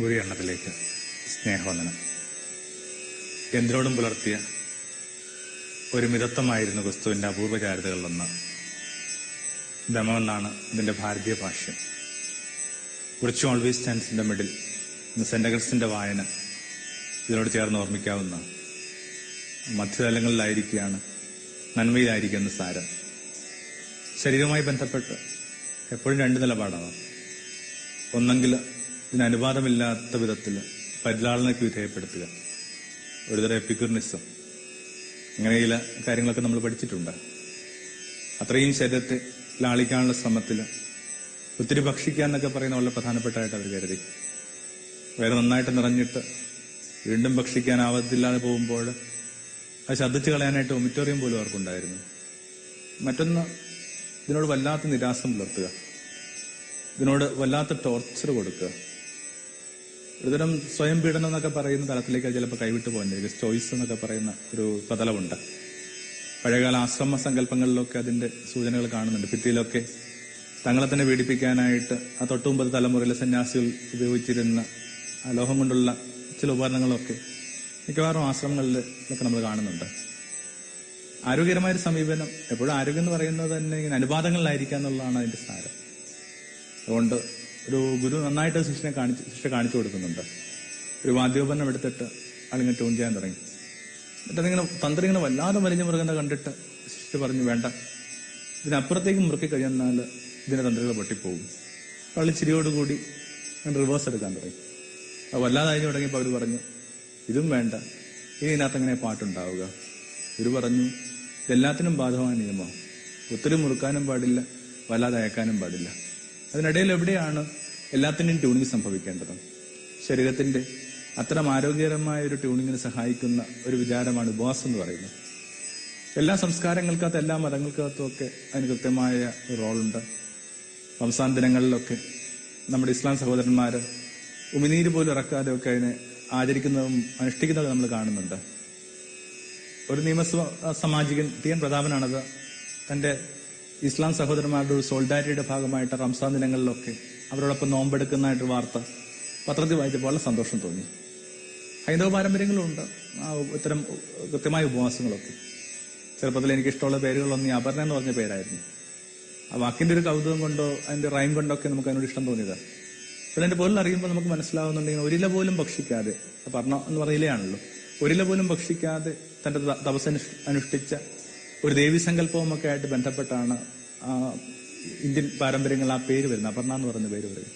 ഗുരു എണ്ണത്തിലേക്ക് സ്നേഹവന്ദനം. എന്തിനോടും പുലർത്തിയ ഒരു മിതത്വമായിരുന്നു ക്രിസ്തുവിന്റെ അപൂർവചാരിതകളിലൊന്ന് ദമെന്നാണ് ഇതിന്റെ ഭാരതീയ ഭാഷ്യം. കുറച്ച് always stands in the middle അഗസ്റ്റിന്റെ വായന ഇതിനോട് ചേർന്ന് ഓർമ്മിക്കാവുന്ന മധ്യതലങ്ങളിലായിരിക്കുകയാണ് നന്മയിലായിരിക്കുന്ന സാരം. ശരീരവുമായി ബന്ധപ്പെട്ട് എപ്പോഴും രണ്ട് നിലപാടാണ്. ഒന്നെങ്കിൽ ഇതിന് അനുവാദമില്ലാത്ത വിധത്തിൽ പരിലാളനയ്ക്ക് വിധേയപ്പെടുത്തുക. ഒരുതരം എപ്പിക്യൂർണിസം ഇങ്ങനെ ചില കാര്യങ്ങളൊക്കെ നമ്മൾ പഠിച്ചിട്ടുണ്ട്. അത്രയും ശരീരത്തെ ലാളിക്കാനുള്ള ശ്രമത്തിൽ ഒത്തിരി ഭക്ഷിക്കുക എന്നൊക്കെ പറയുന്ന വളരെ പ്രധാനപ്പെട്ടതായിട്ട് അവർ കരുതി. വേറെ നന്നായിട്ട് നിറഞ്ഞിട്ട് വീണ്ടും ഭക്ഷിക്കാനാവത്തില്ലാതെ പോകുമ്പോൾ അത് ശ്രദ്ധിച്ചു കളയാനായിട്ട് ഒമിറ്റോറിയം പോലും അവർക്കുണ്ടായിരുന്നു. മറ്റൊന്ന് ഇതിനോട് വല്ലാത്ത നിരാസം പുലർത്തുക. ഇതിനോട് വല്ലാത്ത ടോർച്ചർ കൊടുക്കുക. ഒരുതരം സ്വയം പീഡനം എന്നൊക്കെ പറയുന്ന തലത്തിലേക്ക് ചിലപ്പോൾ കൈവിട്ട് പോകേണ്ടി ചോയ്സ് എന്നൊക്കെ പറയുന്ന ഒരു പ്രതലമുണ്ട് പഴയകാല ആശ്രമ സങ്കല്പങ്ങളിലൊക്കെ അതിന്റെ സൂചനകൾ കാണുന്നുണ്ട്. ഭിത്തിയിലൊക്കെ തങ്ങളെ തന്നെ പീഡിപ്പിക്കാനായിട്ട് ആ തൊട്ടുമുമ്പത് തലമുറയിലെ സന്യാസികൾ ഉപയോഗിച്ചിരുന്ന ലോഹം കൊണ്ടുള്ള ചില ഉപകരണങ്ങളൊക്കെ മിക്കവാറും ആശ്രമങ്ങളിൽ ഒക്കെ നമ്മൾ കാണുന്നുണ്ട്. ആരോഗ്യകരമായ ഒരു സമീപനം എപ്പോഴും ആരോഗ്യം എന്ന് പറയുന്നത് തന്നെ ഇങ്ങനെ അനുപാതങ്ങളിലായിരിക്കുക എന്നുള്ളതാണ് അതിന്റെ സാരം. അതുകൊണ്ട് ഒരു ഗുരു നന്നായിട്ട് ശിഷ്യനെ കാണിച്ച് ശിക്ഷ കാണിച്ചു കൊടുക്കുന്നുണ്ട്. ഒരു വാദ്യോപകരണം എടുത്തിട്ട് ആളിങ്ങനെ ട്യൂൺ ചെയ്യാൻ തുടങ്ങി. എന്നിട്ട് അതിങ്ങനെ തന്ത്രി ഇങ്ങനെ വല്ലാതെ വലിഞ്ഞു മുറുകുന്ന കണ്ടിട്ട് ശിഷ്യ പറഞ്ഞു വേണ്ട. ഇതിനപ്പുറത്തേക്ക് മുറുക്കി കഴിയുന്നാൽ ഇതിന്റെ തന്ത്രികൾ പൊട്ടിപ്പോകും. പള്ളി ചിരിയോടുകൂടി റിവേഴ്സ് എടുക്കാൻ തുടങ്ങി. അത് വല്ലാതെ അഴിഞ്ഞു തുടങ്ങിയപ്പോൾ അവർ പറഞ്ഞു ഇതും വേണ്ട. ഇനി ഇതിനകത്ത് എങ്ങനെ പാട്ടുണ്ടാവുക? ഇവർ പറഞ്ഞു ഇതെല്ലാത്തിനും ബാധകമായ നിയമം ഒത്തിരി മുറുക്കാനും പാടില്ല വല്ലാതെ അയക്കാനും പാടില്ല. അതിനിടയിൽ എവിടെയാണ് എല്ലാത്തിന്റെയും ട്യൂണിങ് സംഭവിക്കേണ്ടത്? ശരീരത്തിന്റെ അത്തരം ആരോഗ്യകരമായ ഒരു ട്യൂണിങ്ങിന് സഹായിക്കുന്ന ഒരു വിചാരമാണ് ഉപവാസം എന്ന് പറയുന്നത്. എല്ലാ സംസ്കാരങ്ങൾക്കകത്ത് എല്ലാ മതങ്ങൾക്കകത്തും ഒക്കെ അതിന് കൃത്യമായ റോളുണ്ട് റംസാൻ ദിനങ്ങളിലൊക്കെ നമ്മുടെ ഇസ്ലാം സഹോദരന്മാർ ഉമിനീര് പോലും ഇറക്കാതെ ഒക്കെ അതിനെ ആചരിക്കുന്നതും അനുഷ്ഠിക്കുന്നതും നമ്മൾ കാണുന്നുണ്ട്. ഒരു നിയമസഭ സാമാജികൻ ടി എൻ പ്രതാപനാണത് തന്റെ ഇസ്ലാം സഹോദരന്മാരുടെ ഒരു സോൾഡാരിറ്റിയുടെ ഭാഗമായിട്ട് റംസാൻ ദിനങ്ങളിലൊക്കെ അവരോടൊപ്പം നോമ്പെടുക്കുന്നതായിട്ട് വാർത്ത പത്രത്തിൽ വായിച്ചപ്പോൾ വളരെ സന്തോഷം തോന്നി. ഹൈന്ദവ പാരമ്പര്യങ്ങളുണ്ട്. ഇത്തരം കൃത്യമായ ഉപവാസങ്ങളൊക്കെ. ചെറുപ്പത്തിൽ എനിക്ക് ഇഷ്ടമുള്ള പേരുകളൊന്നും അപർണ എന്ന് പറഞ്ഞ പേരായിരുന്നു. ആ വാക്കിന്റെ ഒരു കൗതുകം കൊണ്ടോ അതിന്റെ റൈം കൊണ്ടോ ഒക്കെ നമുക്ക് അതിനോട് ഇഷ്ടം തോന്നിയത്. അപ്പോൾ അതിന്റെ പൊരുൾ അറിയുമ്പോൾ നമുക്ക് മനസ്സിലാവുന്നുണ്ടെങ്കിൽ ഒരില പോലും ഭക്ഷിക്കാതെ അപർണ എന്ന് പറയുകയാണല്ലോ ഒരില പോലും ഭക്ഷിക്കാതെ തന്റെ തപസ് അനുഷ്ഠിച്ച ഒരു ദേവി സങ്കല്പവും ഒക്കെ ആയിട്ട് ബന്ധപ്പെട്ടാണ് ഇന്ത്യൻ പാരമ്പര്യങ്ങൾ ആ പേര് വരുന്നത് അപർണ എന്ന് പറയുന്ന പേര് വരുന്നത്.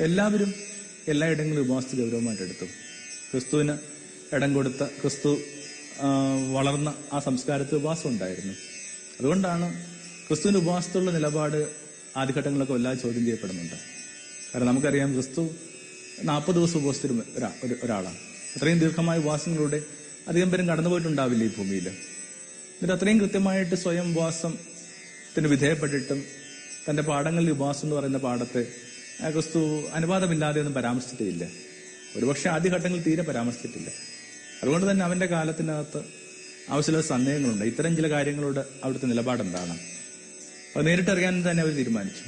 എല്ലാവരും എല്ലായിടങ്ങളിലും ഉപവാസത്തെ ഗൗരവമായിട്ട് എടുത്തു. ക്രിസ്തുവിന് ഇടം കൊടുത്ത ക്രിസ്തു വളർന്ന ആ സംസ്കാരത്തിൽ ഉപവാസം ഉണ്ടായിരുന്നു. അതുകൊണ്ടാണ് ക്രിസ്തുവിന് ഉപവാസത്തുള്ള നിലപാട് ആദ്യഘട്ടങ്ങളിലൊക്കെ വല്ലാതെ ചോദ്യം ചെയ്യപ്പെടുന്നുണ്ട്. കാരണം നമുക്കറിയാം ക്രിസ്തു നാൽപ്പത് ദിവസം ഒരു- ഒരാളാണ്. അത്രയും ദീർഘമായ ഉപവാസങ്ങളിലൂടെ അധികം പേരും കടന്നുപോയിട്ടുണ്ടാവില്ല ഈ ഭൂമിയിൽ. എന്നിട്ട് അത്രയും കൃത്യമായിട്ട് സ്വയം ഉപവാസത്തിന് വിധേയപ്പെട്ടിട്ടും തന്റെ പാഠങ്ങളിൽ ഉപവാസം എന്ന് പറയുന്ന പാഠത്തെ ക്രിസ്തു അനുവാദമില്ലാതെ ഒന്നും പരാമർശിച്ചിട്ടില്ല. ഒരുപക്ഷെ ആദ്യഘട്ടങ്ങളിൽ തീരെ പരാമർശിച്ചിട്ടില്ല. അതുകൊണ്ട് തന്നെ അവന്റെ കാലത്തിനകത്ത് ആവശ്യമുള്ള സന്ദേഹങ്ങളുണ്ട്. ഇത്തരം ചില കാര്യങ്ങളോട് അവിടുത്തെ നിലപാടെന്താണ്? അത് നേരിട്ടറിയാൻ തന്നെ അവർ തീരുമാനിച്ചു.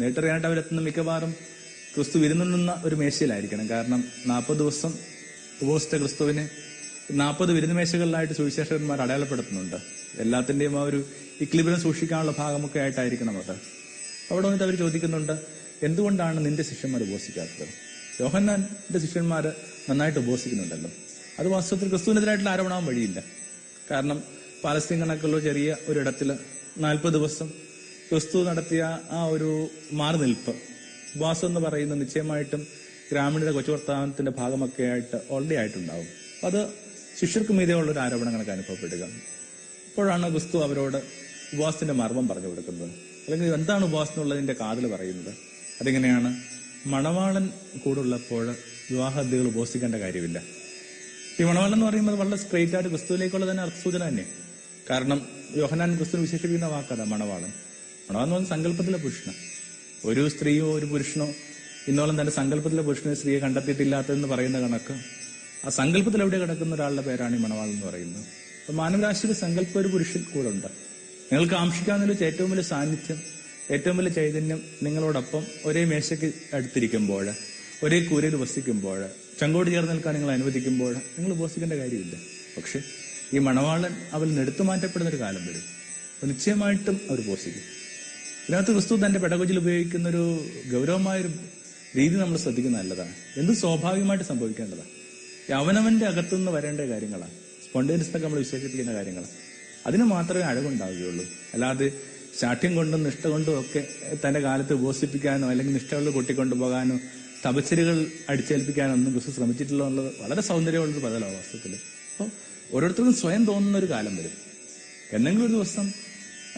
നേരിട്ടറിയാനായിട്ട് അവരെത്തുന്ന മിക്കവാറും ക്രിസ്തു വിരുന്നുണ്ണുന്ന ഒരു മേശയിലായിരിക്കണം. കാരണം നാൽപ്പത് ദിവസം ഉപവസിച്ച ക്രിസ്തുവിനെ നാൽപ്പത് വിരുന്നുമേശകളിലായിട്ട് സുവിശേഷകന്മാർ അടയാളപ്പെടുത്തുന്നുണ്ട്. എല്ലാത്തിന്റെയും ആ ഒരു ഇക്ലിബിനം സൂക്ഷിക്കാനുള്ള ഭാഗമൊക്കെ ആയിട്ടായിരിക്കണം അത് അവിടെ വന്നിട്ട് അവർ ചോദിക്കുന്നുണ്ട് എന്തുകൊണ്ടാണ് നിന്റെ ശിഷ്യന്മാർ ഉപസിക്കാത്തത്? യോഹന്നാന്റെ ശിഷ്യന്മാർ നന്നായിട്ട് ഉപസിക്കുന്നുണ്ടല്ലോ. അത് വാസ്തവത്തിൽ ക്രിസ്തുവിനെതിരായിട്ടുള്ള ആരോപണം വഴിയില്ല. കാരണം പാലസ്തീൻ കണക്കുള്ള ചെറിയ ഒരിടത്തിൽ നാൽപ്പത് ദിവസം ക്രിസ്തു നടത്തിയ ആ ഒരു മാറിനിൽപ്പ് ഉപവാസം എന്ന് പറയുന്ന നിശ്ചയമായിട്ടും ഗ്രാമീണ കൊച്ചുവർത്താനത്തിന്റെ ഭാഗമൊക്കെ ആയിട്ട് ഓൾറെഡി ആയിട്ടുണ്ടാവും. അത് ശിഷ്യർക്ക് മീതെയുള്ള ഒരു ആരോപണം കണക്ക് അനുഭവപ്പെടുക. അപ്പോഴാണ് ക്രിസ്തു അവരോട് ഉപവാസത്തിന്റെ മർമ്മം പറഞ്ഞു കൊടുക്കുന്നത്. അല്ലെങ്കിൽ എന്താണ് ഉപവാസം എന്നുള്ളതിന്റെ കാതിൽ പറയുന്നത്? അതെങ്ങനെയാണ് മണവാളൻ കൂടുള്ളപ്പോൾ വിവാഹാദികൾ ഉപവസിക്കേണ്ട കാര്യമില്ല. ഈ മണവാളൻ എന്ന് പറയുന്നത് വളരെ സ്ട്രെയിറ്റ് ആയിട്ട് ക്രിസ്തുവിലേക്കുള്ള തന്നെ അർത്ഥസൂചന തന്നെ. കാരണം യോഹനാൻ ക്രിസ്തു വിശേഷിപ്പിക്കുന്ന വാക്കതാ മണവാളൻ. മണവാളൻ എന്ന് പറയുന്നത് സങ്കല്പത്തിലെ പുരുഷന്. ഒരു സ്ത്രീയോ ഒരു പുരുഷനോ ഇന്നോളം തന്റെ സങ്കല്പത്തിലെ പുരുഷനെ സ്ത്രീയെ കണ്ടെത്തിയിട്ടില്ലാത്തതെന്ന് പറയുന്ന കണക്ക് ആ സങ്കല്പത്തിൽ എവിടെ കിടക്കുന്ന ഒരാളുടെ പേരാണ് ഈ മണവാൾ എന്ന് പറയുന്നത്. അപ്പൊ മാനവരാശിയുടെ സങ്കല്പം ഒരു പുരുഷൻ കൂടെ ഉണ്ട്. നിങ്ങൾക്ക് ആംക്ഷിക്കാവുന്നതിൽ ഏറ്റവും വലിയ സാന്നിധ്യം ഏറ്റവും വലിയ ചൈതന്യം നിങ്ങളോടൊപ്പം ഒരേ മേശയ്ക്ക് അടുത്തിരിക്കുമ്പോൾ ഒരേ കൂരയിൽ വസിക്കുമ്പോൾ ചങ്കോട് ചേർന്ന് നിൽക്കാൻ നിങ്ങൾ അനുവദിക്കുമ്പോൾ നിങ്ങൾ ഉപസിക്കേണ്ട കാര്യമില്ല. പക്ഷെ ഈ മണവാളൻ അവൽ നെടുത്തു മാറ്റപ്പെടുന്ന ഒരു കാലം വരും. നിശ്ചയമായിട്ടും അവർ പോസിക്കും ഇതിനകത്ത് ക്രിസ്തു തന്റെ പെടകൊച്ചിൽ ഉപയോഗിക്കുന്ന ഒരു ഗൗരവമായൊരു രീതി നമ്മൾ ശ്രദ്ധിക്കുന്നത് നല്ലതാണ്. എന്ത് സ്വാഭാവികമായിട്ട് സംഭവിക്കേണ്ടതാണ്. അവനവന്റെ അകത്തുനിന്ന് വരേണ്ട കാര്യങ്ങളാണ്. സ്പോണ്ടേനിയസ് നമ്മൾ വിശേഷിപ്പിക്കുന്ന കാര്യങ്ങളാണ്. അതിന് മാത്രമേ അഴകുണ്ടാവുകയുള്ളൂ. അല്ലാതെ ശാഠ്യം കൊണ്ടും നിഷ്ഠ കൊണ്ടും ഒക്കെ തന്റെ കാലത്ത് ഉപസിപ്പിക്കാനോ അല്ലെങ്കിൽ നിഷ്ഠകളിൽ കൊട്ടിക്കൊണ്ടുപോകാനോ തപച്ചരികൾ അടിച്ചേൽപ്പിക്കാനോ ഒന്നും ക്രിസ്തു ശ്രമിച്ചിട്ടില്ല എന്നുള്ളത് വളരെ സൗന്ദര്യമുള്ളൊരു ബദലാണ് വാസ്തവത്തിൽ അപ്പോൾ ഓരോരുത്തർക്കും സ്വയം തോന്നുന്ന ഒരു കാലം വരും. എന്തെങ്കിലും ഒരു ദിവസം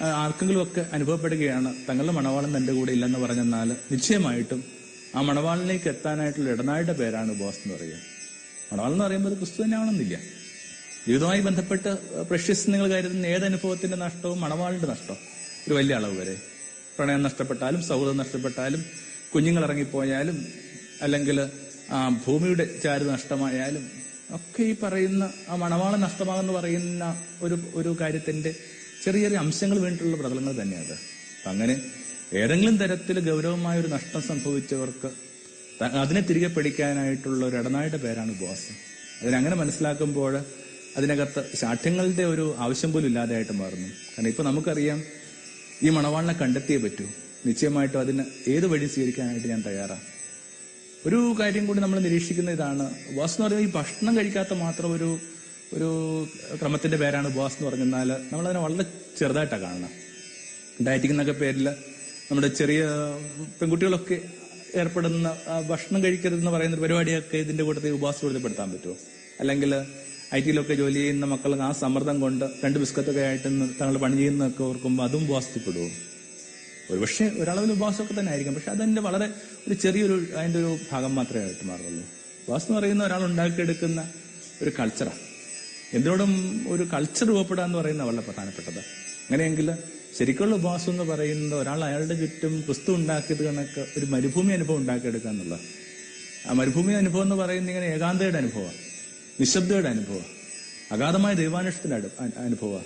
ആർക്കെങ്കിലും ഒക്കെ അനുഭവപ്പെടുകയാണ് തങ്ങളുടെ മണവാളൻ തന്റെ കൂടെ ഇല്ലെന്ന് പറഞ്ഞെന്നാൽ നിശ്ചയമായിട്ടും ആ മണവാളിലേക്ക് എത്താനായിട്ടുള്ള ഇടനായുടെ പേരാണ് ബോസ് എന്ന് പറയുക. മണവാളൻ എന്ന് പറയുമ്പോൾ ക്രിസ്തു തന്നെ ആവണമെന്നില്ല. ജീവിതവുമായി ബന്ധപ്പെട്ട് പ്രഷ്യസ് നിങ്ങൾ കരുതുന്ന ഏത് അനുഭവത്തിന്റെ നഷ്ടവും മണവാളിന്റെ നഷ്ടം ഒരു വലിയ അളവ് വരെ. പ്രണയം നഷ്ടപ്പെട്ടാലും സൗഹൃദം നഷ്ടപ്പെട്ടാലും കുഞ്ഞുങ്ങൾ ഇറങ്ങിപ്പോയാലും അല്ലെങ്കിൽ ഭൂമിയുടെ ചാരു നഷ്ടമായാലും ഒക്കെ ഈ പറയുന്ന ആ മണവാളൻ നഷ്ടമാകുന്ന പറയുന്ന ഒരു ഒരു കാര്യത്തിന്റെ ചെറിയ ചെറിയ അംശങ്ങൾ വേണ്ടിയിട്ടുള്ള പ്രതലങ്ങൾ തന്നെയാണ് അങ്ങനെ ഏതെങ്കിലും തരത്തിൽ ഗൗരവമായ ഒരു നഷ്ടം സംഭവിച്ചവർക്ക് അതിനെ തിരികെ പിടിക്കാനായിട്ടുള്ള ഒരു ഇടനായുടെ പേരാണ് ഉപവാസം. അതിനങ്ങനെ മനസ്സിലാക്കുമ്പോൾ അതിനകത്ത് ശാഠ്യങ്ങളുടെ ഒരു ആവശ്യം പോലും ഇല്ലാതെയായിട്ട് മാറുന്നു. കാരണം ഇപ്പൊ നമുക്കറിയാം ഈ മണവാളിനെ കണ്ടെത്തിയേ പറ്റൂ. നിശ്ചയമായിട്ടും അതിന് ഏത് വഴി സ്വീകരിക്കാനായിട്ട് ഞാൻ തയ്യാറാണ് ഒരു കാര്യം കൂടി നമ്മൾ നിരീക്ഷിക്കുന്ന ഇതാണ്. ഉപവാസം എന്ന് പറയുമ്പോൾ ഈ ഭക്ഷണം കഴിക്കാത്ത മാത്രം ഒരു ഒരു ക്രമത്തിന്റെ പേരാണ് ഉപവാസം എന്ന് പറഞ്ഞാൽ നമ്മളതിനെ വളരെ ചെറുതായിട്ടാണ് കാണുന്നത്. ഡയറ്റിംഗ് എന്നൊക്കെ പേരിൽ നമ്മുടെ ചെറിയ പെൺകുട്ടികളൊക്കെ ഏർപ്പെടുന്ന ഭക്ഷണം കഴിക്കരുത് എന്ന് പറയുന്ന പരിപാടിയൊക്കെ ഇതിന്റെ കൂട്ടത്തിൽ ഉപവാസം ഉൾപ്പെടുത്താൻ പറ്റുമോ? അല്ലെങ്കിൽ ഐ ടിയിലൊക്കെ ജോലി ചെയ്യുന്ന മക്കൾക്ക് ആ സമ്മർദ്ദം കൊണ്ട് രണ്ട് ബിസ്ക്കറ്റൊക്കെ ആയിട്ട് തങ്ങൾ പണി ചെയ്യുന്നതൊക്കെ ഓർക്കുമ്പോൾ അതും ഉപവാസത്തിൽപ്പെടുമോ ഒരുപക്ഷെ ഒരളവിൽ ഉപവാസമൊക്കെ തന്നെ ആയിരിക്കും. പക്ഷെ അതിന്റെ വളരെ ഒരു ചെറിയൊരു അതിന്റെ ഒരു ഭാഗം മാത്രമേ ആയിട്ട് മാറുള്ളൂ ഉപവാസം എന്ന് പറയുന്ന ഒരാൾ ഉണ്ടാക്കിയെടുക്കുന്ന ഒരു കൾച്ചറാണ് എന്തിനോടും ഒരു കൾച്ചർ രൂപപ്പെടുക എന്ന് വളരെ പ്രധാനപ്പെട്ടത്. അങ്ങനെയെങ്കിൽ ശരിക്കുള്ള ഉപവാസം എന്ന് പറയുന്നത് ഒരാൾ അയാളുടെ ചുറ്റും ക്രിസ്തു ഉണ്ടാക്കിയത് കണക്ക് ഒരു മരുഭൂമി അനുഭവം ഉണ്ടാക്കിയെടുക്കുക എന്നുള്ളത് ആ മരുഭൂമി അനുഭവം എന്ന് പറയുന്നത് ഇങ്ങനെ ഏകാന്തയുടെ അനുഭവമാണ്. നിശബ്ദയുടെ അനുഭവം അഗാധമായ ദൈവാനുഷ്ഠത്തിന്റെ അനുഭവമാണ്.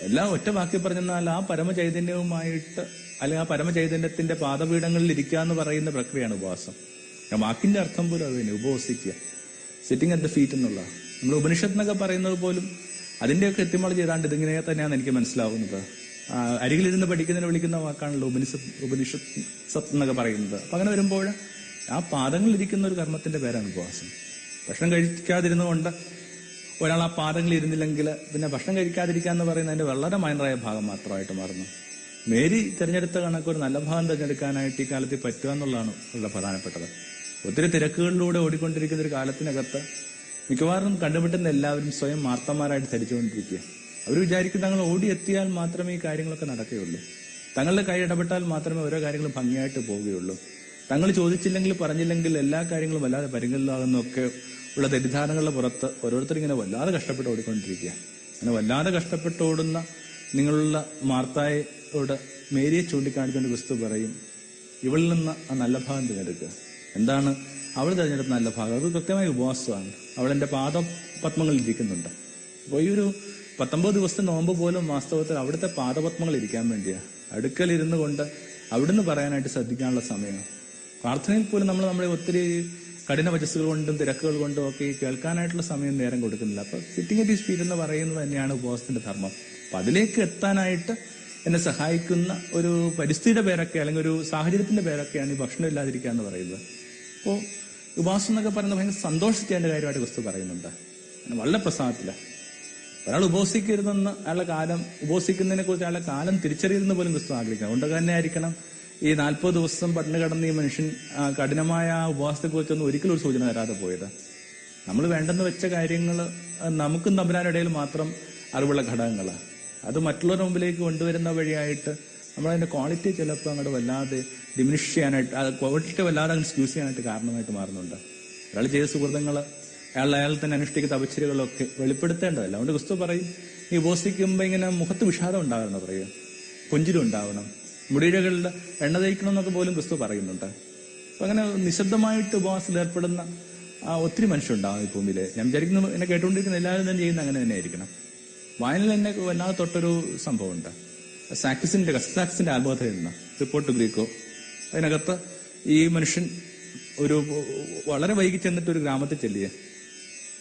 എല്ലാം ഒറ്റ വാക്കി പറഞ്ഞാൽ ആ പരമചൈതന്യവുമായിട്ട് അല്ലെങ്കിൽ ആ പരമചൈതന്യത്തിന്റെ പാദപീഠങ്ങളിൽ ഇരിക്കുക എന്ന് പറയുന്ന പ്രക്രിയയാണ് ഉപവാസം. വാക്കിന്റെ അർത്ഥം പോലും അത് തന്നെ ഉപവസിക്കുക. സിറ്റിംഗ് അറ്റ് ദ ഫീറ്റ് എന്നുള്ള. നമ്മൾ ഉപനിഷത്ത് എന്നൊക്കെ പറയുന്നത് പോലും അതിന്റെയൊക്കെ എത്തിമോളജി ഏതാണ്ട് ഇതിങ്ങനെ തന്നെയാണ് എനിക്ക് മനസ്സിലാവുന്നത്. അരികിലിരുന്ന് പഠിക്കുന്നതിന് വിളിക്കുന്ന വാക്കാണല്ലോ ഉപനിഷത്ത് ഉപനിഷത്ത് സത് എന്നൊക്കെ പറയുന്നത്. അപ്പൊ അങ്ങനെ വരുമ്പോൾ ആ പാദങ്ങളിൽ ഇരിക്കുന്ന ഒരു കർമ്മത്തിന്റെ പേരാണ് ഉപവാസം. ഭക്ഷണം കഴിക്കാതിരുന്നുകൊണ്ട് ഒരാൾ ആ പാദങ്ങളിൽ ഇരുന്നില്ലെങ്കിൽ പിന്നെ ഭക്ഷണം കഴിക്കാതിരിക്കുക എന്ന് പറയുന്നത് അതിന്റെ വളരെ മൈനറായ ഭാഗം മാത്രമായിട്ട് മാറുന്നു. മേരി തിരഞ്ഞെടുത്ത കണക്ക് ഒരു നല്ല ഭാഗം തിരഞ്ഞെടുക്കാനായിട്ട് ഈ കാലത്തിൽ പറ്റുക എന്നുള്ളതാണ് ഉള്ള പ്രധാനപ്പെട്ടത്. ഒത്തിരി തിരക്കുകളിലൂടെ ഓടിക്കൊണ്ടിരിക്കുന്ന ഒരു കാലത്തിനകത്ത് മിക്കവാറും കണ്ടുമുട്ടുന്ന എല്ലാവരും സ്വയം മാർത്തന്മാരായിട്ട് ധരിച്ചുകൊണ്ടിരിക്കുക. അവർ വിചാരിക്കും തങ്ങൾ ഓടിയെത്തിയാൽ മാത്രമേ ഈ കാര്യങ്ങളൊക്കെ നടക്കുകയുള്ളൂ. തങ്ങളുടെ കൈ ഇടപെട്ടാൽ മാത്രമേ ഓരോ കാര്യങ്ങളും ഭംഗിയായിട്ട് പോവുകയുള്ളൂ. തങ്ങൾ ചോദിച്ചില്ലെങ്കിൽ പറഞ്ഞില്ലെങ്കിൽ എല്ലാ കാര്യങ്ങളും വല്ലാതെ പരിഗണിലാകുന്നൊക്കെ ഉള്ള തെറ്റിദ്ധാരണകളുടെ പുറത്ത് ഓരോരുത്തർ ഇങ്ങനെ വല്ലാതെ കഷ്ടപ്പെട്ട് ഓടിക്കൊണ്ടിരിക്കുക അങ്ങനെ വല്ലാതെ കഷ്ടപ്പെട്ട് ഓടുന്ന നിങ്ങളുള്ള മാർത്തായോട് മേരിയെ ചൂണ്ടിക്കാണിക്കൊണ്ട് ക്രിസ്തു പറയും ഇവളിൽ നിന്ന് ആ നല്ല ഭാഗം തിരഞ്ഞെടുക്കുക. എന്താണ് അവൾ തിരഞ്ഞെടുത്ത നല്ല ഭാഗം? അത് കൃത്യമായ ഉപവാസമാണ്. അവൾ എന്റെ പാദ പത്മങ്ങളിൽ ഇരിക്കുന്നുണ്ട്. അപ്പോൾ ഈ ഒരു പത്തൊമ്പത് ദിവസത്തെ നോമ്പ് പോലും വാസ്തവത്തിൽ അവിടുത്തെ പാദപത്മങ്ങൾ ഇരിക്കാൻ വേണ്ടിയാ. അടുക്കൽ ഇരുന്നു കൊണ്ട് അവിടുന്ന് പറയാനായിട്ട് ശ്രദ്ധിക്കാനുള്ള സമയമാണ് പ്രാർത്ഥനയിൽ പോലും നമ്മൾ നമ്മളെ ഒത്തിരി കഠിന വചസ്സുകൾ കൊണ്ടും തിരക്കുകൾ കൊണ്ടും ഒക്കെ കേൾക്കാനായിട്ടുള്ള സമയം നേരം കൊടുക്കുന്നില്ല. അപ്പൊ സിറ്റിംഗ് അറ്റ് സ്പീഡ് എന്ന് പറയുന്നത് തന്നെയാണ് ഉപവാസത്തിന്റെ ധർമ്മം. അപ്പൊ അതിലേക്ക് എത്താനായിട്ട് എന്നെ സഹായിക്കുന്ന ഒരു പരിസ്ഥിതിയുടെ പേരൊക്കെ അല്ലെങ്കിൽ ഒരു സാഹചര്യത്തിന്റെ പേരൊക്കെയാണ് ഈ ഭക്ഷണം ഇല്ലാതിരിക്കുക എന്ന് പറയുന്നത്. അപ്പോൾ ഉപവാസം എന്നൊക്കെ പറയുന്നത് ഭയങ്കര സന്തോഷിക്കേണ്ട കാര്യമായിട്ട് ക്രിസ്തു പറയുന്നുണ്ട്. വളരെ പ്രസാദത്തില്ല ഒരാൾ ഉപവസിക്കരുതെന്ന് അയാളുടെ കാലം ഉപവസിക്കുന്നതിനെ കുറിച്ച് അയാളുടെ കാലം തിരിച്ചറിയുന്ന പോലും ക്രിസ്തു ആഗ്രഹിക്കണം. അതുകൊണ്ട് തന്നെ ആയിരിക്കണം ഈ നാൽപ്പത് ദിവസം പട്ടിണി കടന്ന് ഈ മനുഷ്യൻ കഠിനമായ ആ ഉപവാസത്തെ കുറിച്ചൊന്നും ഒരിക്കലും ഒരു സൂചന തരാതെ പോയത്. നമ്മൾ വേണ്ടെന്ന് വെച്ച കാര്യങ്ങൾ നമുക്കും തമ്പുരാനിടയിൽ മാത്രം അറിവുള്ള ഘടകങ്ങളാണ് അത് മറ്റുള്ളവരുടെ മുമ്പിലേക്ക് കൊണ്ടുവരുന്ന വഴിയായിട്ട് നമ്മളതിന്റെ ക്വാളിറ്റി ചിലപ്പോൾ അങ്ങോട്ട് വല്ലാതെ ഡിമിനിഷ് ചെയ്യാനായിട്ട് ക്വാളിറ്റി വല്ലാതെ അങ്ങ് സ്ക്യൂസ് ചെയ്യാനായിട്ട് കാരണമായിട്ട് മാറുന്നുണ്ട്. ഒരാൾ ചെയ്ത സുഹൃത്തുക്കൾ അയാൾ അയാൾ തന്നെ അനുഷ്ഠിക്കുന്ന തപച്ചിലുകളൊക്കെ വെളിപ്പെടുത്തേണ്ടതല്ല. അതുകൊണ്ട് ക്രിസ്തു പറയും ഈ ഉപസിക്കുമ്പോൾ ഇങ്ങനെ മുഖത്ത് വിഷാദം ഉണ്ടാകണം പറയും. പുഞ്ചിരി ഉണ്ടാവണം. മുടിയിഴകളിൽ എണ്ണ തേക്കണം എന്നൊക്കെ പോലും ക്രിസ്തു പറയുന്നുണ്ട്. അപ്പൊ അങ്ങനെ നിശബ്ദമായിട്ട് ഉപവാസത്തിൽ ഏർപ്പെടുന്ന ഒത്തിരി മനുഷ്യരുണ്ടാവും ഈ ഭൂമിയിൽ. ഞാൻ വിചാരിക്കുന്നു എന്നെ കേട്ടുകൊണ്ടിരിക്കുന്ന എല്ലാവരും തന്നെ ചെയ്യുന്ന അങ്ങനെ തന്നെ ആയിരിക്കണം. വായനയിൽ എന്നെ വല്ലാതെ തൊട്ടൊരു സംഭവമുണ്ട്. സാക്സിന്റെ കസ്താക്സിന്റെ ആത്മകഥ എഴുതുന്ന റിപ്പോർട്ട് ഗ്രീക്കോ. അതിനകത്ത് ഈ മനുഷ്യൻ ഒരു വളരെ വൈകി ചെന്നിട്ട് ഒരു ഗ്രാമത്തിൽ ചെല്ലിയ.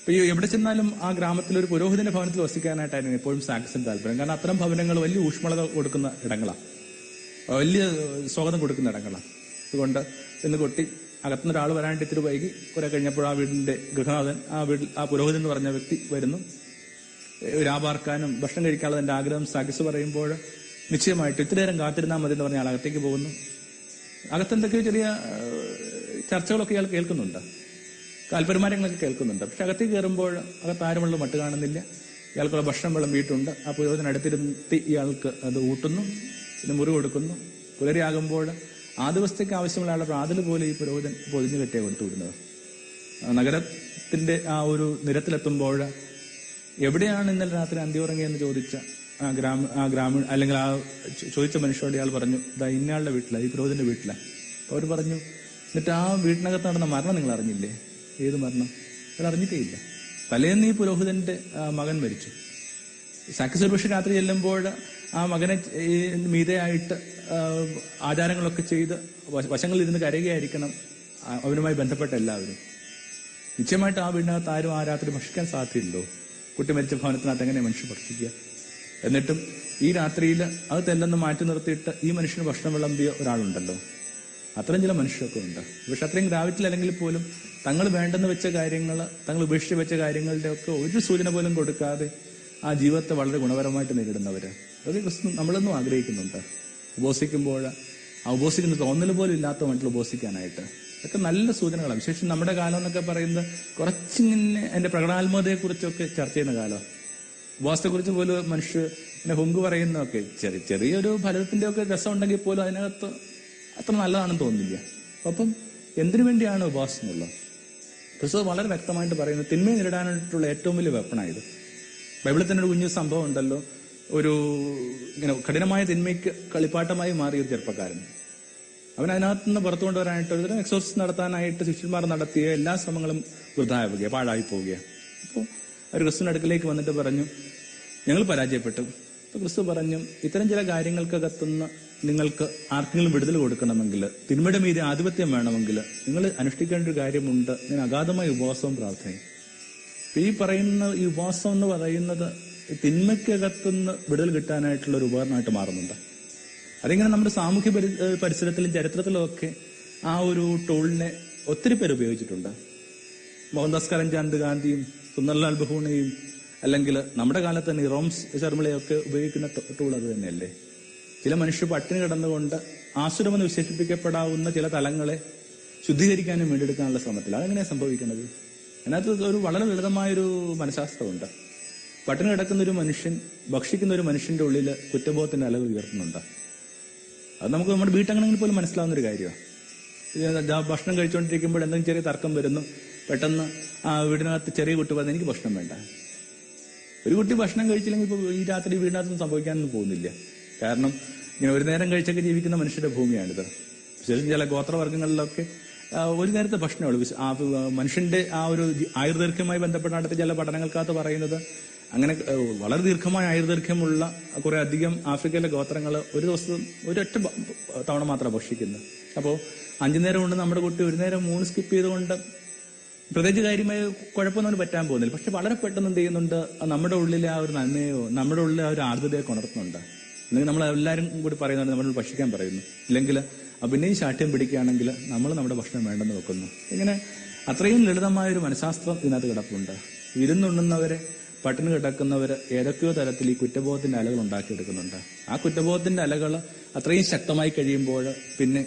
അപ്പൊ എവിടെ ചെന്നാലും ആ ഗ്രാമത്തിൽ ഒരു പുരോഹിതന്റെ ഭവനത്തിൽ വസിക്കാനായിട്ടായിരുന്നു എപ്പോഴും സാക്സിന് താല്പര്യം. കാരണം അത്തരം ഭവനങ്ങൾ വലിയ ഊഷ്മളത കൊടുക്കുന്ന ഇടങ്ങളാണ് വലിയ സ്വാഗതം കൊടുക്കുന്ന ഇടങ്ങളാണ് അതുകൊണ്ട് ഇന്ന് കൊട്ടി അകത്തുനിന്ന് ഒരാൾ വരാനായിട്ട് ഇത്തിരി വൈകി കുറെ കഴിഞ്ഞപ്പോൾ ആ വീടിന്റെ ഗൃഹനാഥൻ ആ വീട്ടിൽ ആ പുരോഹിതൻ എന്ന് പറഞ്ഞ വ്യക്തി വരുന്നു. രാപാർക്കാനും ഭക്ഷണം കഴിക്കാനുള്ള എന്റെ ആഗ്രഹം സാക്സ് പറയുമ്പോൾ നിശ്ചയമായിട്ട് ഇത്രയേരം കാത്തിരുന്നാൽ മതി എന്ന് പറഞ്ഞ ആൾ അകത്തേക്ക് പോകുന്നു. അകത്തെന്തൊക്കെയോ ചെറിയ ചർച്ചകളൊക്കെ ഇയാൾ കേൾക്കുന്നുണ്ട്. താല്പര്യമാരങ്ങളൊക്കെ കേൾക്കുന്നുണ്ട്. പക്ഷെ അകത്ത് കയറുമ്പോൾ അകത്ത് ആരുമുള്ള മട്ട് കാണുന്നില്ല. ഇയാൾക്കുള്ള ഭക്ഷണം വിളമ്പിയിട്ടുണ്ട് ആ പുരോഹിതൻ അടുത്തിരുത്തി ഇയാൾക്ക് അത് ഊട്ടുന്നു. പിന്നെ മുറി കൊടുക്കുന്നു. പുലരിയാകുമ്പോൾ ആ ദിവസത്തേക്ക് ആവശ്യമുള്ള ആളുടെ പ്രാതിൽ പോലെ ഈ പുരോഹിതൻ പൊതിഞ്ഞു കെട്ടിയാണ് കൊടുത്തു വിടുന്നത്. ആ നഗരത്തിന്റെ ആ ഒരു നിരത്തിലെത്തുമ്പോൾ എവിടെയാണ് ഇന്നലെ രാത്രി അന്തിയുറങ്ങിയെന്ന് ചോദിച്ച ആ ഗ്രാമ ആ ഗ്രാമീണ അല്ലെങ്കിൽ ആ ചോദിച്ച മനുഷ്യരോട് ഇയാൾ പറഞ്ഞു ഇതാ ഇന്നയാളുടെ വീട്ടിലാണ് ഈ പുരോഹിതന്റെ വീട്ടിലാണ് അവർ പറഞ്ഞു എന്നിട്ട് ആ വീട്ടിനകത്ത് നടന്ന മരണം നിങ്ങൾ അറിഞ്ഞില്ലേ? ഏത് മരണം? അയാൾ അറിഞ്ഞിട്ടേ തലേന്ന് ഈ പുരോഹിതന്റെ മകൻ മരിച്ചു. ഒരുപക്ഷെ രാത്രി ചെല്ലുമ്പോൾ ആ മകനെ മീതയായിട്ട് ആചാരങ്ങളൊക്കെ ചെയ്ത് വ- വശങ്ങളിൽ ഇരുന്ന് കരയുകയായിരിക്കണം അവനുമായി ബന്ധപ്പെട്ട എല്ലാവരും. നിശ്ചയമായിട്ട് ആ വീടിനകത്ത് ആരും ആ രാത്രി ഭക്ഷിക്കാൻ സാധ്യതയില്ലോ കുട്ടി മരിച്ച ഭവനത്തിനകത്ത് എങ്ങനെ മനുഷ്യൻ ഭക്ഷിക്കുക? എന്നിട്ടും ഈ രാത്രിയിൽ അത് തെല്ലെന്ന് മാറ്റി നിർത്തിയിട്ട് ഈ മനുഷ്യന് ഭക്ഷണം വിളമ്പിയ ഒരാളുണ്ടല്ലോ. അത്രയും ചില മനുഷ്യരൊക്കെ ഉണ്ട്. പക്ഷെ അത്രയും ഗ്രാവിറ്റിൽ അല്ലെങ്കിൽ പോലും തങ്ങൾ വേണ്ടെന്ന് വെച്ച കാര്യങ്ങൾ തങ്ങൾ ഉപേക്ഷിച്ച് വെച്ച കാര്യങ്ങളുടെ ഒക്കെ ഒരു സൂചന പോലും കൊടുക്കാതെ ആ ജീവിതത്തെ വളരെ ഗുണപരമായിട്ട് നേരിടുന്നവർ അതൊക്കെ ക്രിസ്തു നമ്മളൊന്നും ആഗ്രഹിക്കുന്നുണ്ട്. ഉപസിക്കുമ്പോൾ ആ ഉപസിക്കുന്ന തോന്നൽ പോലും ഇല്ലാത്ത മട്ടിൽ ഉപസിക്കാനായിട്ട്. അതൊക്കെ നല്ല സൂചനകളാണ്. വിശേഷം നമ്മുടെ കാലം എന്നൊക്കെ പറയുന്നത് കുറച്ചിങ്ങനെ എന്റെ പ്രകടാത്മകതയെക്കുറിച്ചൊക്കെ ചർച്ച ചെയ്യുന്ന കാലം. ഉപവാസത്തെക്കുറിച്ച് പോലും മനുഷ്യ പിന്നെ ഹുങ്ക് പറയുന്നതൊക്കെ ചെറിയ ചെറിയൊരു ഫലത്തിന്റെ ഒക്കെ രസം ഉണ്ടെങ്കിൽ പോലും അതിനകത്ത് അത്ര നല്ലതാണെന്ന് തോന്നുന്നില്ല. അപ്പം എന്തിനു വേണ്ടിയാണ് ഉപവാസം എന്നുള്ളത്? ക്രിസ്തു വളരെ വ്യക്തമായിട്ട് പറയുന്നത് തിന്മയെ നേരിടാനായിട്ടുള്ള ഏറ്റവും വലിയ വെപ്പണായത് ബൈബിളിൽ തന്നെ ഒരു കുഞ്ഞു സംഭവം ഉണ്ടല്ലോ. ഒരു ഇങ്ങനെ കഠിനമായ തിന്മയ്ക്ക് കളിപ്പാട്ടമായി മാറിയ ഒരു ചെറുപ്പക്കാരൻ. അവൻ അതിനകത്ത് നിന്ന് പുറത്തു കൊണ്ടുവരാനായിട്ട് ഒരു എക്സോസിസ് നടത്താനായിട്ട് ശിഷ്യന്മാർ നടത്തിയ എല്ലാ ശ്രമങ്ങളും വൃദ്ധായി പോവുക പാഴായി പോവുക അപ്പോൾ അവർ ക്രിസ്തുവിന്റെ അടുക്കലേക്ക് വന്നിട്ട് പറഞ്ഞു ഞങ്ങൾ പരാജയപ്പെട്ടു. ക്രിസ്തു പറഞ്ഞു ഇത്തരം ചില കാര്യങ്ങൾക്കകത്തുനിന്ന് നിങ്ങൾക്ക് ആർക്കെങ്കിലും വിടുതൽ കൊടുക്കണമെങ്കിൽ തിന്മയുടെ മീതെ ആധിപത്യം വേണമെങ്കിൽ നിങ്ങൾ അനുഷ്ഠിക്കേണ്ട ഒരു കാര്യമുണ്ട്. ഞാൻ അഗാധമായ ഉപവാസവും പ്രാർത്ഥനയും. ഈ പറയുന്ന ഈ ഉപവാസം എന്ന് പറയുന്നത് തിന്മയ്ക്കകത്തുനിന്ന് വിടുതൽ കിട്ടാനായിട്ടുള്ള ഒരു ഉപകരണമായിട്ട് മാറുന്നുണ്ട്. അതിങ്ങനെ നമ്മുടെ സാമൂഹ്യ പരി- പരിസരത്തിലും ചരിത്രത്തിലും ഒക്കെ ആ ഒരു ടൂളിനെ ഒത്തിരി പേര് ഉപയോഗിച്ചിട്ടുണ്ട്. മോഹൻദാസ് കരംചാന്ദ് ഗാന്ധിയും സുന്ദർലാൽ ബഹുണയും അല്ലെങ്കിൽ നമ്മുടെ കാലത്ത് തന്നെ റോംസ് ശർമിളയൊക്കെ ഉപയോഗിക്കുന്ന ടൂൾ അത് തന്നെയല്ലേ? ചില മനുഷ്യർ പട്ടിണി കിടന്നുകൊണ്ട് ആസുരമെന്ന് വിശേഷിപ്പിക്കപ്പെടാവുന്ന ചില തലങ്ങളെ ശുദ്ധീകരിക്കാനും വേണ്ടിയെടുക്കാനുള്ള ശ്രമത്തിൽ അതെങ്ങനെയാണ് സംഭവിക്കുന്നത്? അതിനകത്ത് ഒരു വളരെ ലളിതമായൊരു മനഃശാസ്ത്രമുണ്ട്. പട്ടിണി കിടക്കുന്ന ഒരു മനുഷ്യൻ ഭക്ഷിക്കുന്ന ഒരു മനുഷ്യന്റെ ഉള്ളിൽ കുറ്റബോധത്തിന്റെ അലവ് ഉയർത്തുന്നുണ്ട്. അത് നമുക്ക് നമ്മുടെ വീട്ടങ്ങണെങ്കിൽ പോലും മനസ്സിലാവുന്ന ഒരു കാര്യമാണ് ഭക്ഷണം കഴിച്ചുകൊണ്ടിരിക്കുമ്പോൾ എന്തെങ്കിലും ചെറിയ തർക്കം വരുന്നു പെട്ടെന്ന് ആ വീടിനകത്ത് ചെറിയ കുട്ടി പറഞ്ഞ് എനിക്ക് ഭക്ഷണം വേണ്ട. ഒരു കുട്ടി ഭക്ഷണം കഴിച്ചില്ലെങ്കിൽ ഇപ്പോൾ ഈ രാത്രി വീടിനകത്തൊന്നും സംഭവിക്കാനൊന്നും പോകുന്നില്ല. കാരണം ഇങ്ങനെ ഒരു നേരം കഴിച്ചൊക്കെ ജീവിക്കുന്ന മനുഷ്യരുടെ ഭൂമിയാണിത്. ശരിക്കും ചില ഗോത്രവർഗങ്ങളിലൊക്കെ ആ, ഒരു നേരത്തെ ഭക്ഷണമുള്ളൂ ആ, മനുഷ്യന്റെ ആ ഒരു ആയുർദൈർഘ്യമായി ബന്ധപ്പെട്ട അടുത്ത ചില പഠനങ്ങൾക്കകത്ത് പറയുന്നത് അങ്ങനെ വളരെ ദീർഘമായ ആയുർദൈർഘ്യമുള്ള കുറെ അധികം ആഫ്രിക്കയിലെ ഗോത്രങ്ങൾ ഒരു ദിവസം ഒരൊറ്റ തവണ മാത്രമാണ് ഭക്ഷിക്കുന്നത് അപ്പോൾ അഞ്ചു നേരം കൊണ്ട് നമ്മുടെ കുട്ടി ഒരു നേരം മൂന്ന് സ്കിപ്പ് ചെയ്തുകൊണ്ട് പ്രത്യേകിച്ച് കാര്യമായ കുഴപ്പമൊന്നും പറ്റാൻ പോകുന്നില്ല. പക്ഷെ വളരെ പെട്ടെന്ന് എന്ത് ചെയ്യുന്നുണ്ട്? നമ്മുടെ ഉള്ളിലെ ആ ഒരു നന്മയോ നമ്മുടെ ഉള്ളിലെ ആ ഒരു ആർദ്രതയൊക്കെ ഉണർത്തുന്നുണ്ട്. അല്ലെങ്കിൽ നമ്മൾ എല്ലാവരും കൂടി പറയുന്നുണ്ട് നമ്മൾ ഭക്ഷിക്കാൻ പറയുന്നു. ഇല്ലെങ്കിൽ പിന്നെയും ശാഠ്യം പിടിക്കുകയാണെങ്കിൽ നമ്മൾ നമ്മുടെ ഭക്ഷണം വേണ്ടെന്ന് വെക്കുന്നു. ഇങ്ങനെ അത്രയും ലളിതമായ ഒരു മനഃശാസ്ത്രം ഇതിനകത്ത് കിടപ്പുണ്ട്. ഇരുന്നുണ്ണുന്നവരെ പട്ടിണി കിടക്കുന്നവർ ഏതൊക്കെയോ തരത്തിൽ ഈ കുറ്റബോധത്തിന്റെ അലകൾ ഉണ്ടാക്കിയെടുക്കുന്നുണ്ട്. ആ കുറ്റബോധത്തിന്റെ അലകൾ അത്രയും ശക്തമായി കഴിയുമ്പോൾ പിന്നെ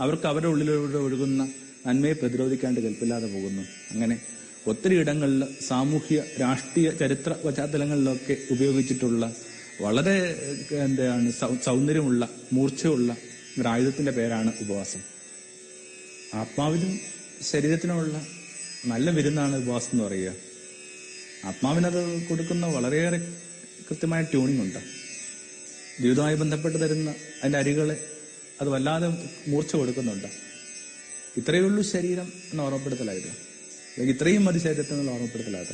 അവർക്ക് അവരുടെ ഉള്ളിലൂടെ ഒഴുകുന്ന നന്മയെ പ്രതിരോധിക്കാണ്ട് കൽപ്പില്ലാതെ പോകുന്നു. അങ്ങനെ ഒത്തിരി ഇടങ്ങളിൽ സാമൂഹ്യ രാഷ്ട്രീയ ചരിത്ര പശ്ചാത്തലങ്ങളിലൊക്കെ ഉപയോഗിച്ചിട്ടുള്ള വളരെ എന്താണ് സൗന്ദര്യമുള്ള മൂർച്ചയുള്ള ഒരായുധത്തിന്റെ പേരാണ് ഉപവാസം. ആത്മാവിനും ശരീരത്തിനുമുള്ള നല്ല വിരുന്നാണ് ഉപവാസം എന്ന് പറയുക. ആത്മാവിനത് കൊടുക്കുന്ന വളരെയേറെ കൃത്യമായ ട്യൂണിംഗ് ഉണ്ട്. ജീവിതവുമായി ബന്ധപ്പെട്ട് തരുന്ന അതിന്റെ അരികളെ അത് വല്ലാതെ മൂർച്ച കൊടുക്കുന്നുണ്ട്. ഇത്രയേ ഉള്ളൂ ശരീരം എന്ന് ഓർമ്മപ്പെടുത്തലായിട്ട് അല്ലെങ്കിൽ ഇത്രയും മതി ശരീരത്തിൽ നിന്നുള്ള ഓർമ്മപ്പെടുത്തലായിട്ട്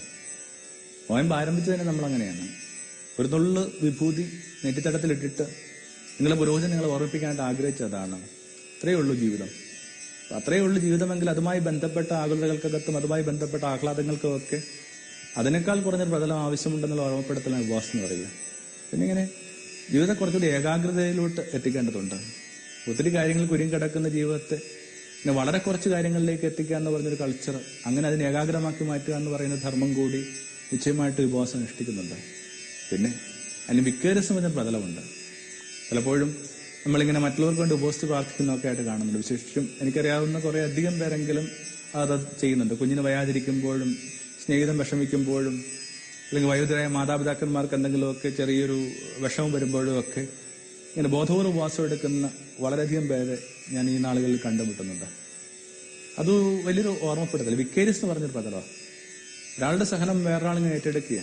നോയമ്പ് ആരംഭിച്ചു തന്നെ നമ്മൾ അങ്ങനെയാണ് ഒരു നുള്ളു വിഭൂതി നെറ്റിത്തടത്തിലിട്ടിട്ട് നിങ്ങളെ പുരോഹിതൻ നിങ്ങളെ ഓർമ്മിപ്പിക്കാനായിട്ട് ആഗ്രഹിച്ചതാണ്. ഇത്രയേ ഉള്ളൂ ജീവിതം. അത്രയേ ഉള്ളൂ ജീവിതമെങ്കിൽ അതുമായി ബന്ധപ്പെട്ട ആകുലതകൾക്കകത്തും അതുമായി ബന്ധപ്പെട്ട ആഹ്ലാദങ്ങൾക്കും ഒക്കെ അതിനേക്കാൾ കുറഞ്ഞൊരു പ്രതലം ആവശ്യമുണ്ടെന്നുള്ള ഓർമ്മപ്പെടുത്തലാണ് ഉപവാസം എന്ന് പറയുക പിന്നെ ഇങ്ങനെ ജീവിതത്തെ കുറച്ചുകൂടി ഏകാഗ്രതയിലോട്ട് എത്തിക്കേണ്ടതുണ്ട്. ഒത്തിരി കാര്യങ്ങൾ കുരുങ്ങി കിടക്കുന്ന ജീവിതത്തെ പിന്നെ വളരെ കുറച്ച് കാര്യങ്ങളിലേക്ക് എത്തിക്കുക എന്ന് പറഞ്ഞൊരു കൾച്ചർ അങ്ങനെ അതിനെ ഏകാഗ്രമാക്കി മാറ്റുക എന്ന് പറയുന്ന ധർമ്മം കൂടി നിശ്ചയമായിട്ട് ഉപവാസം അനുഷ്ഠിക്കുന്നുണ്ട്. പിന്നെ അതിന് വിക്കേരസം എന്ന പ്രതലമുണ്ട്. പലപ്പോഴും നമ്മളിങ്ങനെ മറ്റുള്ളവർക്ക് വേണ്ടി ഉപവസിച്ച് പ്രാർത്ഥിക്കുന്നതൊക്കെ ആയിട്ട് കാണുന്നുണ്ട്. വിശേഷിച്ചും എനിക്കറിയാവുന്ന കുറേ അധികം പേരെങ്കിലും അത് ചെയ്യുന്നുണ്ട്. കുഞ്ഞിനെ വയാതിരിക്കുമ്പോഴും സ്നേഹിതം വിഷമിക്കുമ്പോഴും അല്ലെങ്കിൽ വയോധരായ മാതാപിതാക്കന്മാർക്ക് എന്തെങ്കിലുമൊക്കെ ചെറിയൊരു വിഷമം വരുമ്പോഴും ഒക്കെ ഇങ്ങനെ ബോധപൂർവ ഉപവാസം എടുക്കുന്ന വളരെയധികം പേരെ ഞാൻ ഈ നാളുകളിൽ കണ്ടുമുട്ടുന്നുണ്ട്. അത് വലിയൊരു ഓർമ്മപ്പെടുത്തൽ. വിക്കേരിയസ് എന്ന് പറഞ്ഞൊരു പദമാണ് ഒരാളുടെ സഹനം വേറൊരാളിങ്ങനെ ഏറ്റെടുക്കുക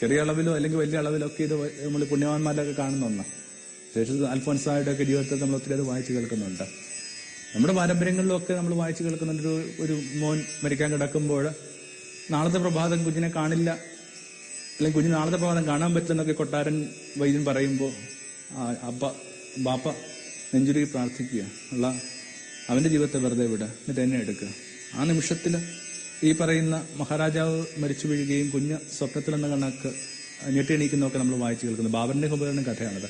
ചെറിയ അളവിലോ അല്ലെങ്കിൽ വലിയ അളവിലോ ഒക്കെ ഇത് നമ്മൾ പുണ്യവാന്മാരിലൊക്കെ കാണുന്ന ഒന്നാണ് ശേഷം അൽഫോൻസായുടെ ഒക്കെ ജീവിതത്തിൽ നമ്മൾ ഒത്തിരി അത് വായിച്ചു കേൾക്കുന്നുണ്ട്. നമ്മുടെ പാരമ്പര്യങ്ങളിലൊക്കെ നമ്മൾ വായിച്ചു കേൾക്കുന്നുണ്ട്. ഒരു ഒരു മോൻ മരിക്കാൻ കിടക്കുമ്പോൾ നാളത്തെ പ്രഭാതം കുഞ്ഞിനെ കാണില്ല. അല്ലെങ്കിൽ കുഞ്ഞിന് നാളത്തെ പ്രഭാതം കാണാൻ പറ്റില്ലെന്നൊക്കെ കൊട്ടാരൻ വൈദ്യൻ പറയുമ്പോൾ അപ്പ ബാപ്പ നെഞ്ചുരുകി പ്രാർത്ഥിക്കുക. ഉള്ള അവന്റെ ജീവിതത്തെ വെറുതെ വിടുക എന്നിട്ട് എന്നെ എടുക്കുക ആ നിമിഷത്തിൽ ഈ പറയുന്ന മഹാരാജാവ് മരിച്ചു വീഴുകയും കുഞ്ഞ് സ്വപ്നത്തിലെന്ന കണക്ക് ഞെട്ടി എണീക്കുന്നതൊക്കെ നമ്മൾ വായിച്ചു കേൾക്കുന്നത് ബാബറിന്റെ ഉപകരണം കഥയാണത്.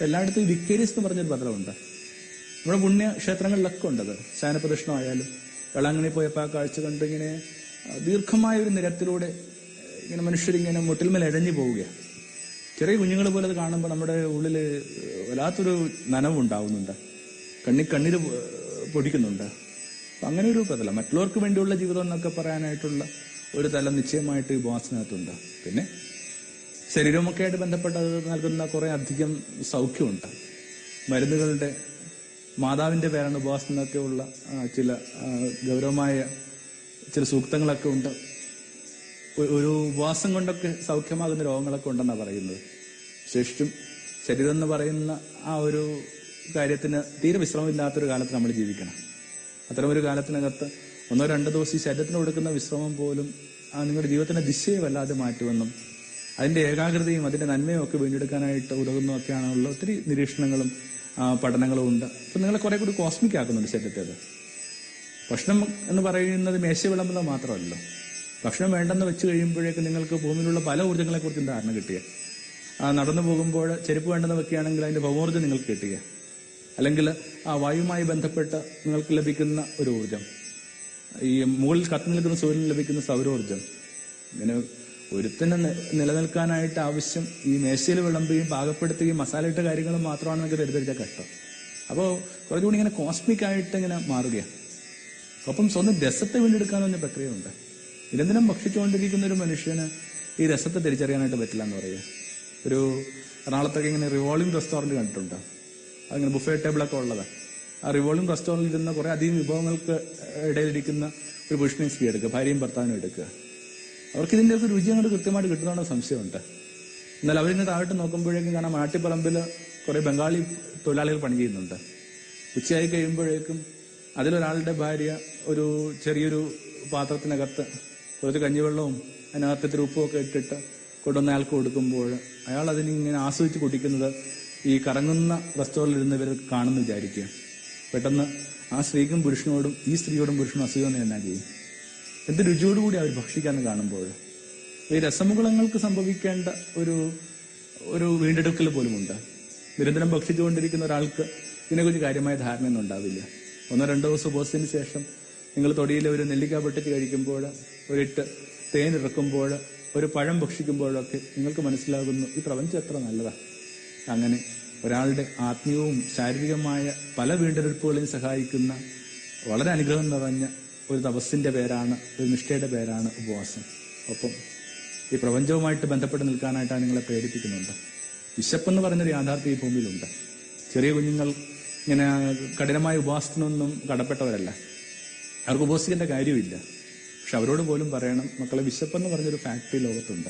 എല്ലായിടത്തും വിക്കേരിയസ് എന്ന് പറഞ്ഞൊരു പത്രമുണ്ട്. നമ്മുടെ പുണ്യ ക്ഷേത്രങ്ങളിലൊക്കെ ഉണ്ടത്. ശയനപ്രദക്ഷിണമായാലും വെള്ളാങ്കണി പോയപ്പോൾ ആ കാഴ്ച കണ്ടിങ്ങനെ ദീർഘമായ ഒരു നിരത്തിലൂടെ ഇങ്ങനെ മനുഷ്യരിങ്ങനെ മുട്ടിൽമേൽ ഇഴഞ്ഞു പോവുകയാണ്. ചെറിയ കുഞ്ഞുങ്ങൾ പോലെ അത് കാണുമ്പോൾ നമ്മുടെ ഉള്ളിൽ വല്ലാത്തൊരു നനവുണ്ടാവുന്നുണ്ട്. കണ്ണി കണ്ണീര് പൊടിക്കുന്നുണ്ട്. അങ്ങനെ ഒരു പതല മറ്റുള്ളവർക്ക് വേണ്ടിയുള്ള ജീവിതം എന്നൊക്കെ പറയാനായിട്ടുള്ള ഒരു തലം നിശ്ചയമായിട്ട് ഈ ഉപവാസനകത്തുണ്ട് പിന്നെ ശരീരമൊക്കെ ആയിട്ട് ബന്ധപ്പെട്ട് അത് നൽകുന്ന കുറെ അധികം സൗഖ്യമുണ്ട്. മരുന്നുകളുടെ മാതാവിന്റെ പേരാണ് ഉപവാസം ഉള്ള ചില ഗൗരവമായ ചില സൂക്തങ്ങളൊക്കെ ഉണ്ട്. ഒരു ഉപവാസം കൊണ്ടൊക്കെ സൗഖ്യമാകുന്ന രോഗങ്ങളൊക്കെ ഉണ്ടെന്നാണ് പറയുന്നത്. ശേഷിച്ചും ശരീരം എന്ന് പറയുന്ന ആ ഒരു കാര്യത്തിന് തീരെ വിശ്രമമില്ലാത്തൊരു കാലത്ത് നമ്മൾ ജീവിക്കണം. അത്തരമൊരു കാലത്തിനകത്ത് ഒന്നോ രണ്ടോ ദിവസം ഈ ശരീരത്തിന് കൊടുക്കുന്ന വിശ്രമം പോലും ആ നിങ്ങളുടെ ജീവിതത്തിന്റെ ദിശയെ വല്ലാതെ മാറ്റുമെന്നും അതിന്റെ ഏകാഗ്രതയും അതിന്റെ നന്മയും ഒക്കെ വീണ്ടെടുക്കാനായിട്ട് ഉതകുന്നതൊക്കെയാണുള്ള ഒത്തിരി നിരീക്ഷണങ്ങളും പഠനങ്ങളും ഉണ്ട്. അപ്പൊ നിങ്ങളെ കുറെ കൂടി കോസ്മിക് ആക്കുന്നുണ്ട് ശരീരത്തേത് ഭക്ഷണം എന്ന് പറയുന്നത് മേശ വിളമ്പുന്നത് മാത്രമല്ലോ ഭക്ഷണം വേണ്ടെന്ന് വെച്ച് കഴിയുമ്പോഴേക്ക് നിങ്ങൾക്ക് ഭൂമിയിലുള്ള പല ഊർജങ്ങളെ കുറിച്ചും ധാരണ കിട്ടിയ? ആ നടന്നു പോകുമ്പോൾ ചെരുപ്പ് വേണ്ടെന്ന് വെക്കുകയാണെങ്കിൽ അതിന്റെ ഭൗമോർജം നിങ്ങൾക്ക് കിട്ടുക അല്ലെങ്കിൽ ആ വായുവുമായി ബന്ധപ്പെട്ട് നിങ്ങൾക്ക് ലഭിക്കുന്ന ഒരു ഊർജം ഈ മുകളിൽ കത്തി നിൽക്കുന്ന സൂര്യന് ലഭിക്കുന്ന സൗരോർജം ഇങ്ങനെ ഒരുത്തിന് നിലനിൽക്കാനായിട്ട് ആവശ്യം ഈ മേശയിൽ വിളമ്പുകയും പാകപ്പെടുത്തുകയും മസാലയിട്ട കാര്യങ്ങളും മാത്രമാണ് നിങ്ങൾക്ക് ദരിദ്രിച്ച കഷ്ടം. അപ്പോൾ കുറച്ചുകൂടി ഇങ്ങനെ കോസ്മിക് ആയിട്ട് ഇങ്ങനെ മാറുകയാണ് ഒപ്പം സ്വന്തം രസത്തെ പ്രക്രിയ പ്രക്രിയയുണ്ട്. നിരന്തരം ഭക്ഷിച്ചുകൊണ്ടിരിക്കുന്ന ഒരു മനുഷ്യന് ഈ രസത്തെ തിരിച്ചറിയാനായിട്ട് പറ്റില്ല എന്ന് പറയുക. ഒരു എറണാകുളത്തൊക്കെ ഇങ്ങനെ റിവോൾവിംഗ് റെസ്റ്റോറന്റ് കണ്ടിട്ടുണ്ട്. അതിങ്ങനെ ബുഫേ ടേബിളൊക്കെ ഉള്ളത്. ആ റിവോൾവിംഗ് റെസ്റ്റോറന്റിൽ ഇരുന്ന കുറേ അധികം വിഭവങ്ങൾക്ക് ഇടയിലിരിക്കുന്ന ഒരു പുരുഷനെ സ്ത്രീ എടുക്കുക ഭാര്യയും ഭർത്താവിനും എടുക്കുക. അവർക്ക് ഇതിന്റെ ഒക്കെ രുചി അങ്ങോട്ട് കൃത്യമായിട്ട് കിട്ടുന്നതാണ് സംശയമുണ്ട്. എന്നാൽ അവരിങ്ങനെ താഴോട്ട് നോക്കുമ്പോഴേക്കും കാരണം മാട്ടിപ്പറമ്പിൽ കുറെ ബംഗാളി തൊഴിലാളികൾ പണി ചെയ്യുന്നുണ്ട് ഉച്ചയായി കഴിയുമ്പോഴേക്കും അതിലൊരാളുടെ ഭാര്യ ഒരു ചെറിയൊരു പാത്രത്തിനകത്ത് കുറച്ച് കഞ്ഞിവെള്ളവും അതിനകത്ത് ഇത്തിരി ഉപ്പുമൊക്കെ ഇട്ടിട്ട് കൊണ്ടുവന്ന അയാൾക്ക് കൊടുക്കുമ്പോൾ അയാൾ അതിനിങ്ങനെ ആസ്വദിച്ച് കുടിക്കുന്നത് ഈ കറങ്ങുന്ന റെസ്റ്റോറന്റിൽ ഇരുന്നവർ കാണുന്നു വിചാരിക്കുക. പെട്ടെന്ന് ആ സ്ത്രീക്കും പുരുഷനോടും ഈ സ്ത്രീയോടും പുരുഷനും അസുഖം എന്നാ ചെയ്യും? എന്ത് രുചിയോടുകൂടി അവർ ഭക്ഷിക്കാന്ന് കാണുമ്പോൾ? ഈ രസമുകുളങ്ങൾക്ക് സംഭവിക്കേണ്ട ഒരു ഒരു വീണ്ടെടുക്കൽ പോലുമുണ്ട്. നിരന്തരം ഭക്ഷിച്ചുകൊണ്ടിരിക്കുന്ന ഒരാൾക്ക് ഇതിനെക്കുറിച്ച് കാര്യമായ ധാരണയൊന്നും ഉണ്ടാവില്ല. ഒന്നോ രണ്ടോ ദിവസം ഉപവാസത്തിന് ശേഷം നിങ്ങൾ തൊടിയിൽ ഒരു നെല്ലിക്ക പൊട്ടിച്ച് കഴിക്കുമ്പോൾ ഒരിട്ട് തേൻ ഇറക്കുമ്പോൾ ഒരു പഴം ഭക്ഷിക്കുമ്പോഴൊക്കെ നിങ്ങൾക്ക് മനസ്സിലാകുന്നു ഈ പ്രപഞ്ചം എത്ര നല്ലതാണ് അങ്ങനെ ഒരാളുടെ ആത്മീയവും ശാരീരികമായ പല വീണ്ടെടുപ്പുകളെയും സഹായിക്കുന്ന വളരെ അനുഗ്രഹം നിറഞ്ഞ ഒരു തപസ്സിന്റെ പേരാണ് ഒരു നിഷ്ഠയുടെ പേരാണ് ഉപവാസം. ഒപ്പം ഈ പ്രപഞ്ചവുമായിട്ട് ബന്ധപ്പെട്ട് നിൽക്കാനായിട്ടാണ് നിങ്ങളെ പ്രേരിപ്പിക്കുന്നുണ്ട് വിശപ്പെന്ന് പറഞ്ഞൊരു യാഥാർത്ഥ്യം ഈ ഭൂമിയിലുണ്ട്. ചെറിയ കുഞ്ഞുങ്ങൾ ഇങ്ങനെ കഠിനമായ ഉപവാസത്തിനൊന്നും കടപ്പെട്ടവരല്ല. അവർക്ക് ഉപസിക്കേണ്ട കാര്യമില്ല. പക്ഷെ അവരോട് പോലും പറയണം മക്കളെ വിശപ്പെന്ന് പറഞ്ഞൊരു ഫാക്ടറി ലോകത്തുണ്ട്.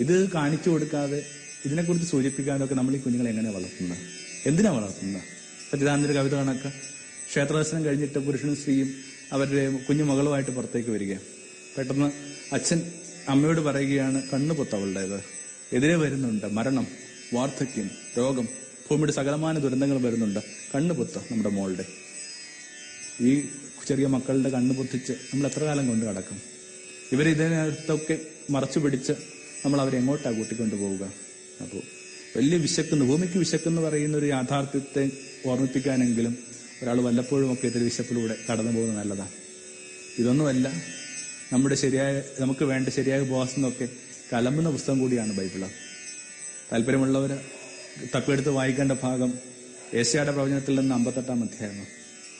ഇത് കാണിച്ചു കൊടുക്കാതെ ഇതിനെക്കുറിച്ച് സൂചിപ്പിക്കാനൊക്കെ നമ്മൾ ഈ കുഞ്ഞുങ്ങളെ എങ്ങനെ വളർത്തുന്നത് എന്തിനാ വളർത്തുന്നത് സച്ചിദാനന്ദ കവിത കണക്ക്. ക്ഷേത്രദർശനം കഴിഞ്ഞിട്ട് പുരുഷനും സ്ത്രീയും അവരുടെ കുഞ്ഞു മകളുമായിട്ട് പുറത്തേക്ക് വരിക. പെട്ടെന്ന് അച്ഛൻ അമ്മയോട് പറയുകയാണ് കണ്ണു പൊത്തവളുടേത് എതിരെ വരുന്നുണ്ട് മരണം വാർദ്ധക്യം രോഗം ഭൂമിയുടെ സകലമാന ദുരന്തങ്ങൾ വരുന്നുണ്ട്. കണ്ണു പൊത്ത നമ്മുടെ മോളുടെ. ഈ ചെറിയ മക്കളുടെ കണ്ണ് പൊത്തിച്ച് നമ്മൾ എത്ര കാലം കൊണ്ട് നടക്കും? ഇവർ ഇതിനകത്തൊക്കെ മറച്ചു പിടിച്ച് നമ്മൾ അവരെ എങ്ങോട്ടാണ് കൂട്ടിക്കൊണ്ടു പോവുക? അപ്പോൾ വലിയ വിശക്കുന്നു ഭൂമിക്ക് വിശക്കെന്ന് പറയുന്ന ഒരു യാഥാർത്ഥ്യത്തെ ഓർമ്മിപ്പിക്കാനെങ്കിലും ഒരാൾ വല്ലപ്പോഴും ഒക്കെ ഇതിൽ വിശപ്പിലൂടെ കടന്നു പോകുന്നത് നല്ലതാണ് ഇതൊന്നുമല്ല നമ്മുടെ ശരിയായ നമുക്ക് വേണ്ട ശരിയായ ഉപവാസം എന്നൊക്കെ കലമ്പുന്ന പുസ്തകം കൂടിയാണ് ബൈബിൾ. താല്പര്യമുള്ളവർ തപ്പിയെടുത്ത് വായിക്കേണ്ട ഭാഗം ഏഷ്യയുടെ പ്രവചനത്തിൽ നിന്ന് അമ്പത്തെട്ടാം അധ്യായമാണ്.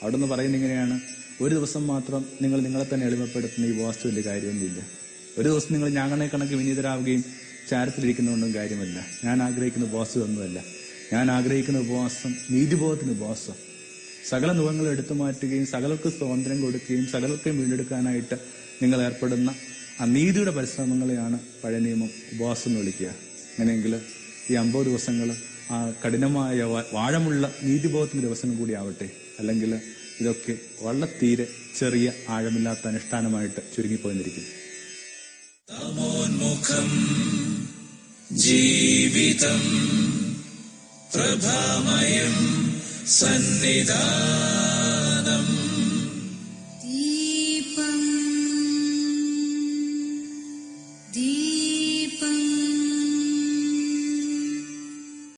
അവിടെ നിന്ന് പറയുന്ന ഇങ്ങനെയാണ് ഒരു ദിവസം മാത്രം നിങ്ങൾ നിങ്ങളെ തന്നെ എളിമപ്പെടുത്തുന്ന ഈ വാസ്തുവിന്റെ കാര്യമൊന്നുമില്ല. ഒരു ദിവസം നിങ്ങൾ ഞാങ്ങണെ കണക്ക് വിനീതരാവുകയും ചാരത്തിലിരിക്കുന്നതുകൊണ്ടും കാര്യമല്ല. ഞാൻ ആഗ്രഹിക്കുന്ന ഉപവാസം ഒന്നുമല്ല. ഞാൻ ആഗ്രഹിക്കുന്ന ഉപവാസം നീതിബോധത്തിന് ഉപവാസം. സകല മുഖങ്ങളും എടുത്തു മാറ്റുകയും സകലർക്ക് സ്വാതന്ത്ര്യം കൊടുക്കുകയും സകലർക്കും വീണ്ടെടുക്കാനായിട്ട് നിങ്ങൾ ഏർപ്പെടുന്ന ആ നീതിയുടെ പരിശ്രമങ്ങളെയാണ് പഴയ നിയമം ഉപവാസം എന്ന് വിളിക്കുക. അങ്ങനെയെങ്കിൽ ഈ അമ്പത് ദിവസങ്ങൾ ആ കഠിനമായ വാഴമുള്ള നീതിബോധത്തിന്റെ ദിവസം കൂടി ആവട്ടെ. അല്ലെങ്കിൽ ഇതൊക്കെ തീരെ ചെറിയ ആഴമില്ലാത്ത അനുഷ്ഠാനമായിട്ട് ചുരുങ്ങിപ്പോയിരിക്കും ജീവിതം പ്രഭാമയം സന്നിധാ